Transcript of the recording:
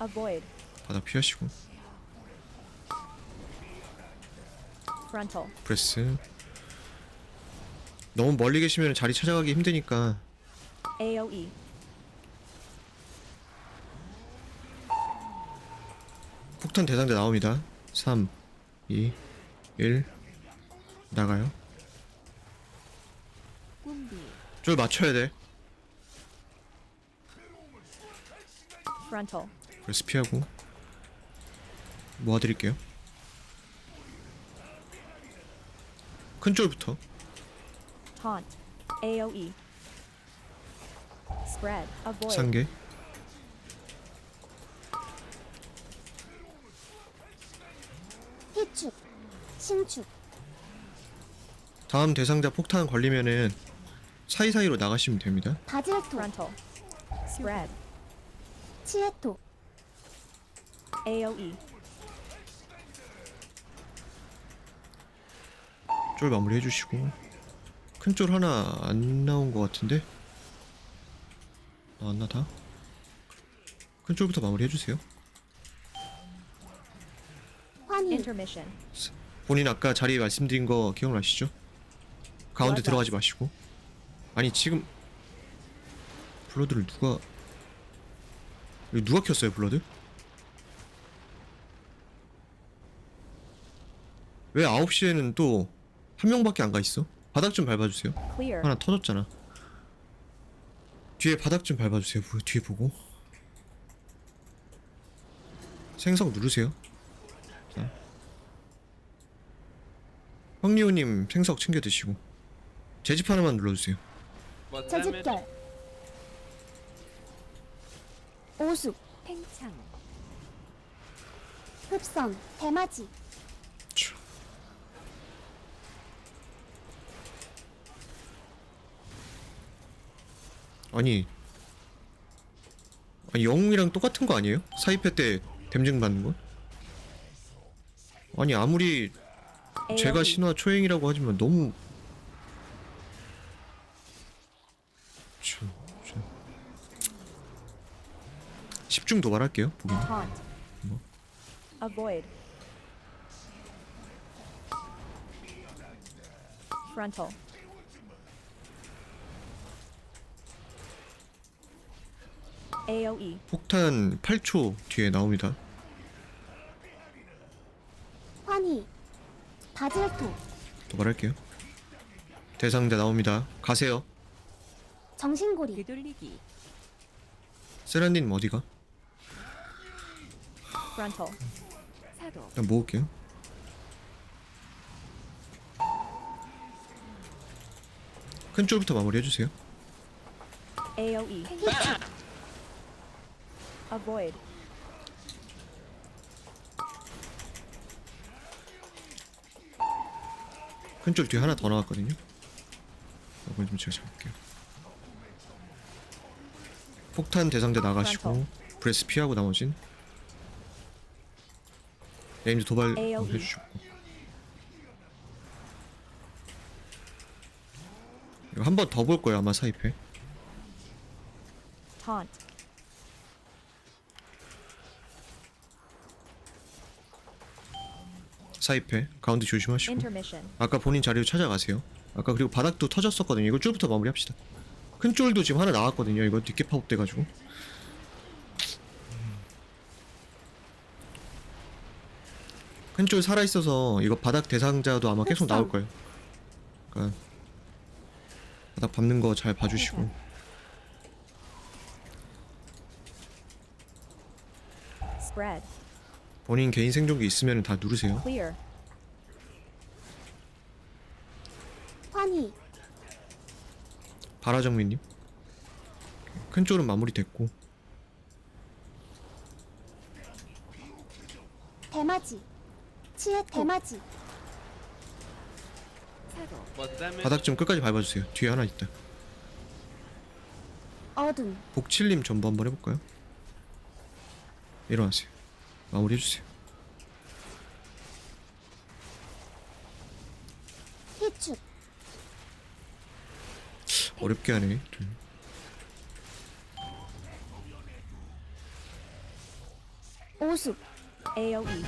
Avoid. 바닥 피하시고 Frontal. 프레스 너무 멀리 계시면 자리 찾아가기 힘드니까 AoE. 폭탄 대상자 나옵니다 3 2 1 나가요 꿈비. 쫄 맞춰야 돼 Frontal. 프레스 피하고 모아드릴게요 큰 쫄부터 Taunt. AoE. Spread. Avoid. 상계 희축, 신축, 다음 대상자 폭탄 걸리면은 사이사이로 나가시면 됩니다 바질토, Frontal. Spread. 치에토, AoE. 쫄 마무리 해주시고 큰 쫄 하나 안 나온 것 같은데 나왔나 다? 큰 쫄부터 마무리 해주세요 환희, Intermission. 본인 아까 자리 말씀드린 거 기억나시죠? 가운데 맞아. 들어가지 마시고 아니 지금 블러드를 누가 이거 누가 켰어요 블러드? 왜 9시에는 또 한 명밖에 안 가 있어? 바닥 좀 밟아주세요 Clear. 하나 터졌잖아. 뒤에 바닥 좀 밟아주세요. 보- 뒤에 보고. 생석 누르세요. 자. 황리호님 생석 챙겨 드시고. 제집 하나만 눌러주세요. 재집결, 오숙, 팽창. 흡선, 대마지, 촤. 아니, 아니 영웅이랑 똑같은 거 아니에요? 사이패 때 댐증 받는 거? 아니 아무리 제가. 신화 초행이라고 하지만 너무 참, 참. 10중 도발할게요 보기는 Taunt. Avoid. Frontal. AoE. 폭탄 8초 뒤에 나옵니다 환희, 바질토, 도발할게요 대상자 나옵니다 가세요 정신고리, 되돌리기. 세라님 어디가? 사도. 일단 모을게요 큰 쪽부터 마무리 해 주세요 AoE. Avoid. 큰쪽 뒤에 하나 더 나왔거든요 이건 좀 제가 잡을게요 폭탄 대상자 나가시고 브레스 피하고 나머진 네임즈 도발 AOE. 해주셨고 이거 한 번 더 볼 거예요 아마 Taunt. 사입회 가운데 조심하시고 Intermission. 아까 본인 자리로 찾아가세요. 아까 그리고 바닥도 터졌었거든요. 이거 쫄부터 마무리합시다. 큰 쫄도 지금 하나 나왔거든요. 이거 늦게 파업돼가지고. 큰쫄 살아 있어서 이거 바닥 대상자도 아마 계속 나올 거예요. 그러니까 바닥 밟는 거 잘 봐주시고. 본인 개인 생존기 있으면 다 누르세요. 환희, 바라정민님. 큰 쫄은 마무리됐고. 대마지, 치에 대마지, 사도. 바닥 좀 끝까지 밟아주세요. 뒤에 하나 있다. 어둠, 복칠님 전부 한번 해볼까요? 일어나세요. 마무리 해주세요. 희축, 어렵게 하네. 둘. 오숙 AOE.